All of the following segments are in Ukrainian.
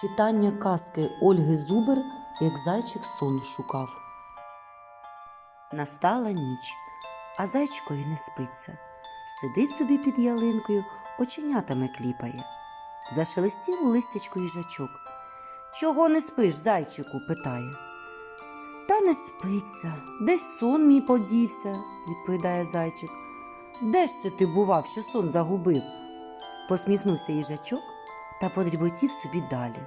Читання казки Ольги Зубер, як зайчик сон шукав. Настала ніч, а зайчикові не спиться. Сидить собі під ялинкою, оченятами кліпає. Зашелестів у листячку їжачок. Чого не спиш, зайчику? питає. Та не спиться, десь сон мій подівся, відповідає зайчик. Де ж це ти бував, що сон загубив? посміхнувся їжачок та подріботів собі далі.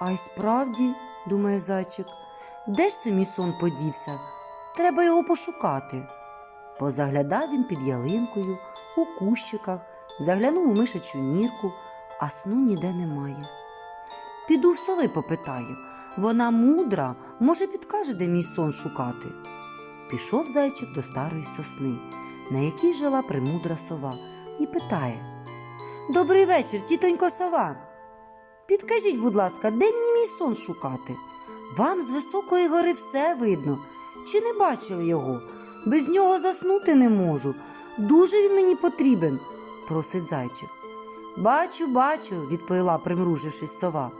А й справді, думає зайчик, де ж це мій сон подівся? Треба його пошукати. Позаглядав він під ялинкою, у кущиках, заглянув у мишачу нірку, а сну ніде немає. Піду в сови попитаю. Вона мудра, може, підкаже, де мій сон шукати. Пішов зайчик до старої сосни, на якій жила премудра сова, і питає Добрий вечір, тітонько сова. Підкажіть, будь ласка, де мені мій сон шукати? Вам з високої гори все видно. Чи не бачили його? Без нього заснути не можу. Дуже він мені потрібен, просить зайчик. Бачу, бачу, відповіла, примружившись сова.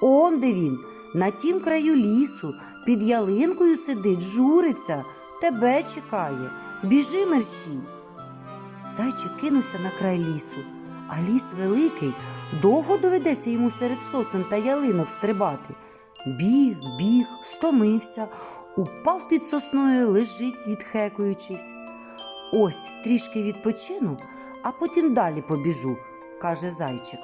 Он де він, на тім краю лісу, під ялинкою сидить, журиться, тебе чекає. Біжи мерщій. Зайчик кинувся на край лісу, а ліс великий, довго доведеться йому серед сосен та ялинок стрибати. Біг, біг, стомився, упав під сосною, лежить, відхекуючись. Ось трішки відпочину, а потім далі побіжу, каже зайчик.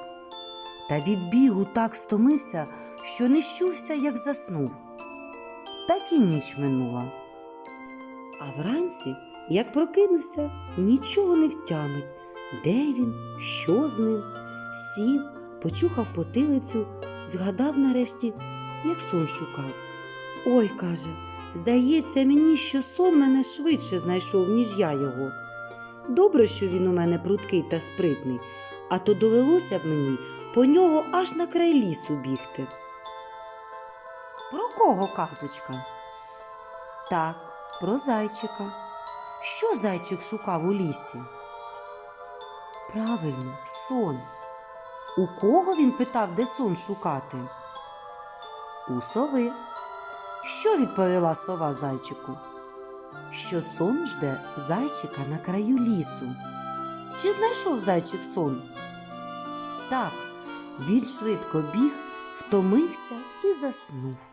Та від бігу так стомився, що не щувся, як заснув. Так і ніч минула. А вранці, як прокинувся, нічого не втямить. Де він, що з ним? Сів, почухав потилицю, згадав нарешті, як сон шукав. Ой, каже, здається мені, що сон мене швидше знайшов, ніж я його. Добре, що він у мене прудкий та спритний, а то довелося б мені по нього аж на край лісу бігти. Про кого казочка? Так, про зайчика. Що зайчик шукав у лісі? Правильно, сон. У кого він питав, де сон шукати? У сови. Що відповіла сова зайчику? Що сон жде зайчика на краю лісу. Чи знайшов зайчик сон? Так, він швидко біг, втомився і заснув.